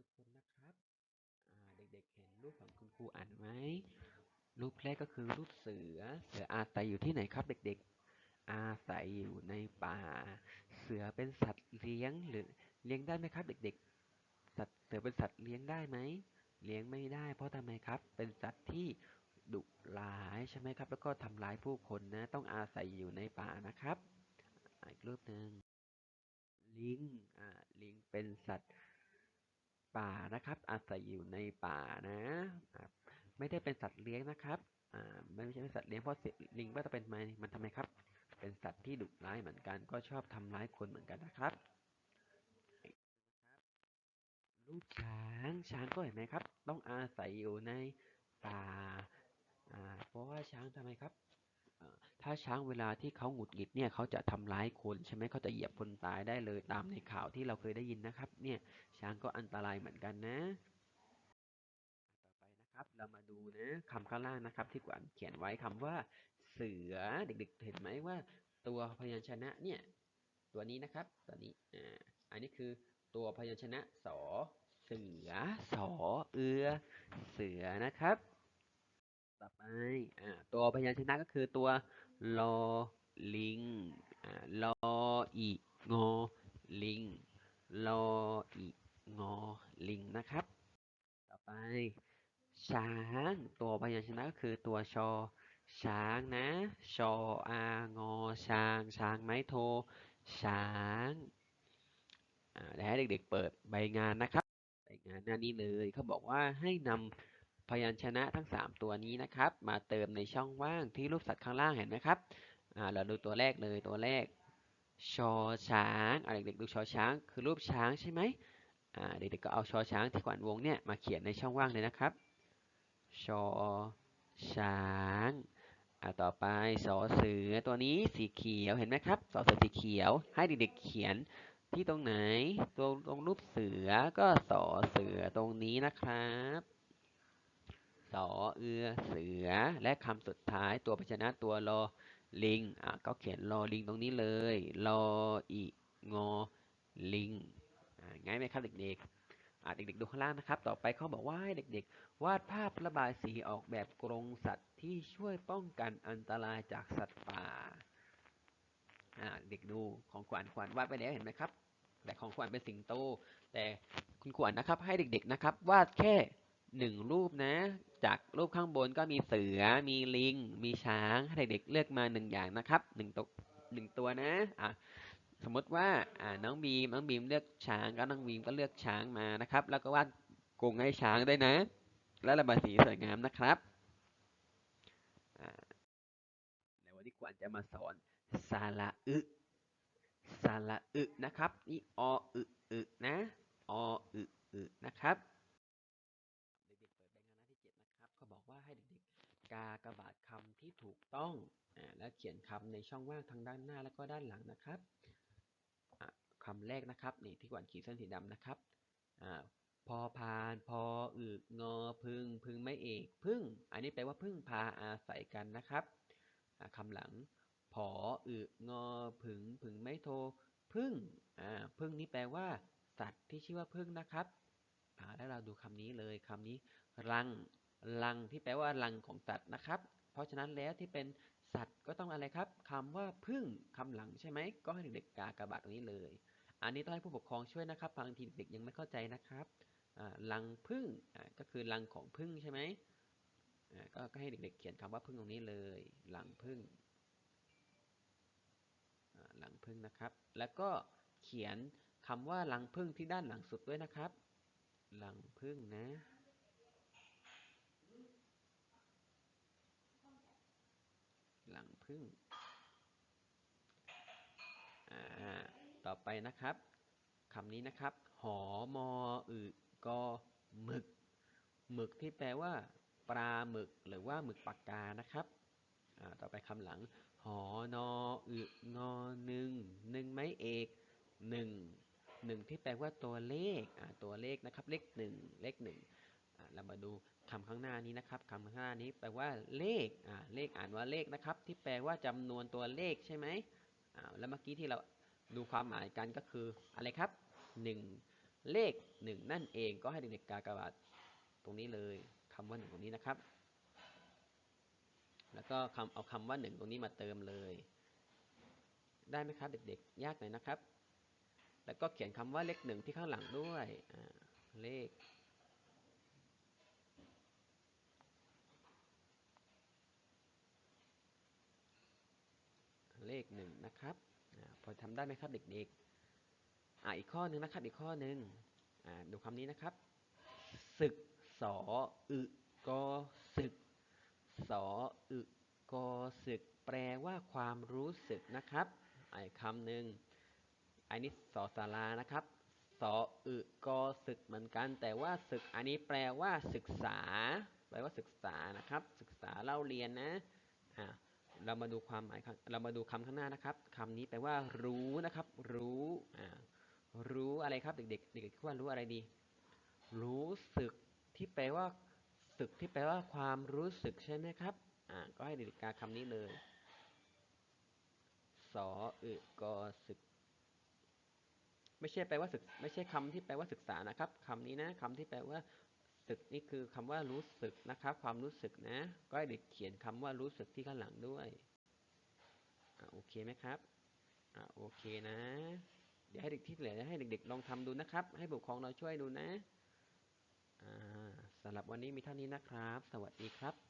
ทุกคนนะครับเด็กๆเห็นรูปของคุณครูอ่านไหมรูปแรกก็คือรูปเสือ เสืออาศัยอยู่ที่ไหนครับ เด็กๆ อาศัยอยู่ในป่า เสือเป็นสัตว์เลี้ยงหรือเลี้ยงได้ไหมครับ เด็กๆ สัตว์เสือเป็นสัตว์เลี้ยงได้ไหมเลี้ยงไม่ได้ เพราะทำไมครับ เป็นสัตว์ที่ดุร้ายใช่ไหมครับ แล้วก็ทำร้ายผู้คนนะ ต้องอาศัยอยู่ในป่านะครับอ่าอีกรูปหนึ่งลิงอ่าลิงเป็นสัตว์ ป่านะครับ อาศัยอยู่ในป่านะไม่ได้เป็นสัตว์เลี้ยงนะครับอ่าไม่ใช่เป็นสัตว์เลี้ยงเพราะลิงก็จะเป็นไมมันทำไมครับ เป็นสัตว์ที่ดุร้ายเหมือนกัน ก็ชอบทำร้ายคนเหมือนกันนะครับรูปช้างช้างก็เห็นไหมครับ ต้องอาศัยอยู่ในป่าอ่าเพราะว่าช้างทำไมครับ ถ้าช้างเวลาที่เขาหงุดหงิดเนี่ยเขาจะทำร้ายคนใช่ไหมเขาจะเหยียบคนตายได้เลยตามในข่าวที่เราเคยได้ยินนะครับ เนี่ยช้างก็อันตรายเหมือนกันนะ ต่อไปนะครับเรามาดูนะคำข้างล่างนะครับ ที่กวนเขียนไว้คำว่า เสือเด็กๆ เห็นไหมว่า ตัวพยัญชนะเนี่ยตัวนี้นะครับตัวนี้อ่าอันนี้คือตัวพยัญชนะสอเสือสอเอือเสือนะครับ ต่อไปอตัวพยัญชนะก็คือตัวลอลิงลออีงอลิงลออีงอลิงนะครับ ต่อไป ช้างตัวพยัญชนะก็คือตัวชอช้างนะ ชออางอช้าง ช้างไม้โท ช้างอ่าเดี๋ยวให้เด็กๆเปิดใบงานนะครับ ใบงานหน้านี้เลยเขาบอกว่าให้นำ พยัญชนะทั้ง 3 ตัวนี้นะครับ มาเติมในช่องว่างที่รูปสัตว์ข้างล่างเห็นไหมครับเราดูตัวแรกเลยตัวแรกชอช้างเด็กๆดูชอช้างคือรูปช้างใช่ไหมเด็กๆก็เอาชอช้างที่ขวัญวงเนี่ยมาเขียนในช่องว่างเลยนะครับชอช้างต่อไปสอเสือตัวนี้สีเขียวเห็นไหมครับสอเสือสีเขียว ให้เด็กๆเขียนที่ตรงไหนตรงตรงรูปเสือก็สอเสือตรงนี้นะครับ สอเอือเสือ และคำสุดท้ายตัวพยัญชนะตัวรอลิงอะก็เขียนรอลิงตรงนี้เลยรออีงอลิงอ่าง่ายไหมครับเด็กๆอ่าเด็กๆดูข้างล่างนะครับ ต่อไปเขาบอกว่าให้เด็กๆ วาดภาพระบายสีออกแบบกรงสัตว์ที่ช่วยป้องกันอันตรายจากสัตว์ป่าอ่าเด็กดูของขวัญขวัญวาดไปแล้วเห็นไหมครับ แต่ของขวัญเป็นสิงโต แต่คุณขวัญนะครับให้เด็กๆนะครับวาดแค่ หนึ่งรูปนะ จากรูปข้างบนก็มีเสือ มีลิง มีช้าง ให้เด็กๆเลือกมาหนึ่งอย่างนะครับหนึ่งตัวหนึ่งตัวนะอะสมมติว่าอ่าน้องบีมน้องบีมเลือกช้างก็น้องบีมก็เลือกช้างมานะครับ แล้วก็วาดกรงให้ช้างได้นะ และระบายสีสวยงามนะครับในวันนี้ขวัญจะมาสอนสาระอึสระอึนะครับนี่ออึอึนะออึอึนะครับ ให้เด็กๆ กากบาทคำที่ถูกต้องอและเขียนคำในช่องว่างทางด้านหน้าและก็ด้านหลังนะครับคำแรกนะครับนี่ที่กวนขีดเส้นสีดำนะครับอพอพานพออึงอพึงพึงไม่เอกพึ่ง อันนี้แปลว่าพึ่งพาอาศัยกันนะครับคำหลังผออึงอผึงผึงไม่โทพึ่งอ่าพึ่งนี่แปลว่า สัตว์ที่ชื่อว่าพึ่งนะครับแล้วเราดูคำนี้เลยคำนี้รัง รังที่แปลว่ารังของสัตว์นะครับ เพราะฉะนั้นแล้วที่เป็นสัตว์ก็ต้องอะไรครับคำว่าพึ่งคำหลังใช่ไหมก็ให้เด็กๆกากระบาดตรงนี้เลย อันนี้ต้องให้ผู้ปกครองช่วยนะครับบางทีเด็กยังไม่เข้าใจนะครับอ่ารังพึ่งก็คือรังของพึ่งใช่ไหมก็ให้เด็กๆเขียนคำว่าพึ่งตรงนี้เลยรังพึ่งหลังพึ่งนะครับ แล้วก็เขียนคำว่าหลังพึ่งที่ด้านหลังสุดด้วยนะครับหลังพึ่งนะ หลังพึ่งต่อไปนะครับคำนี้นะครับ หอมออึกอหมึก หมึกที่แปลว่า ปลาหมึกหรือว่าหมึกปากกานะครับ ต่อไปคำหลัง หอนออึงอหนึ่งหนึ่งไม้เอกหนึ่งหนึ่งที่แปลว่าตัวเลขตัวเลขนะครับ เลขหนึ่งเลขหนึ่ง เรามาดูคำข้างหน้านี้นะครับคำข้างหน้านี้แปลว่าเลขอ่าเลขอ่านว่าเลขนะครับ ที่แปลว่าจำนวนตัวเลขใช่ไหมอ่าแล้วเมื่อกี้ที่เราดูความหมายกันก็คืออะไรครับหนึ่งเลขหนึ่งนั่นเองก็ให้เด็กๆกากบาทตรงนี้เลยคำว่าหนึ่งตรงนี้นะครับ แล้วก็คำเอาคำว่าหนึ่งตรงนี้มาเติมเลย ได้ไหมครับเด็กๆ ยากหน่อยนะครับ แล้วก็เขียนคำว่าเลขหนึ่งที่ข้างหลังด้วยเลข เลขหนึ่งนะครับอพอทำได้ไหมครับเด็กๆออีกข้อหนึ่งนะครับอีกข้อหนึ่งดูคำนี้นะครับศึกสออึกอศึกสออึกอศึก แปลว่าความรู้สึกนะครับอีกคำหนึ่งอันนี้สอสารานะครับสออึกอศึกเหมือนกัน แต่ว่าศึกอันนี้แปลว่าศึกษา แปลว่าศึกษานะครับ ศึกษาเล่าเรียนนะอ่า เรามาดูความหมายเรามาดูคำข้างหน้านะครับคำนี้แปลว่า รู้นะครับ รู้อ่ารู้อะไรครับ เด็กๆเด็กๆคิดว่ารู้อะไรดี รู้สึกที่แปลว่าสึกที่แปลว่าความรู้สึกใช่ไหมครับอ่าก็ให้เด็กๆกาคำนี้เลยสออึกอศึก ไม่ใช่แปลว่าศึก ไม่ใช่คำที่แปลว่าศึกษานะครับคำนี้นะคำที่แปลว่า สึกนี่คือคำว่ารู้สึกนะครับ ความรู้สึกนะ ก็ให้เด็กเขียนคำว่ารู้สึกที่ข้างหลังด้วยอโอเคไหมครับอโอเคนะ เดี๋ยวให้เด็กที่เหลือให้เด็ก ๆ ลองทำดูนะครับ ให้ผู้ปกครองเราช่วยดูนะสำหรับวันนี้มีเท่านี้นะครับ สวัสดีครับ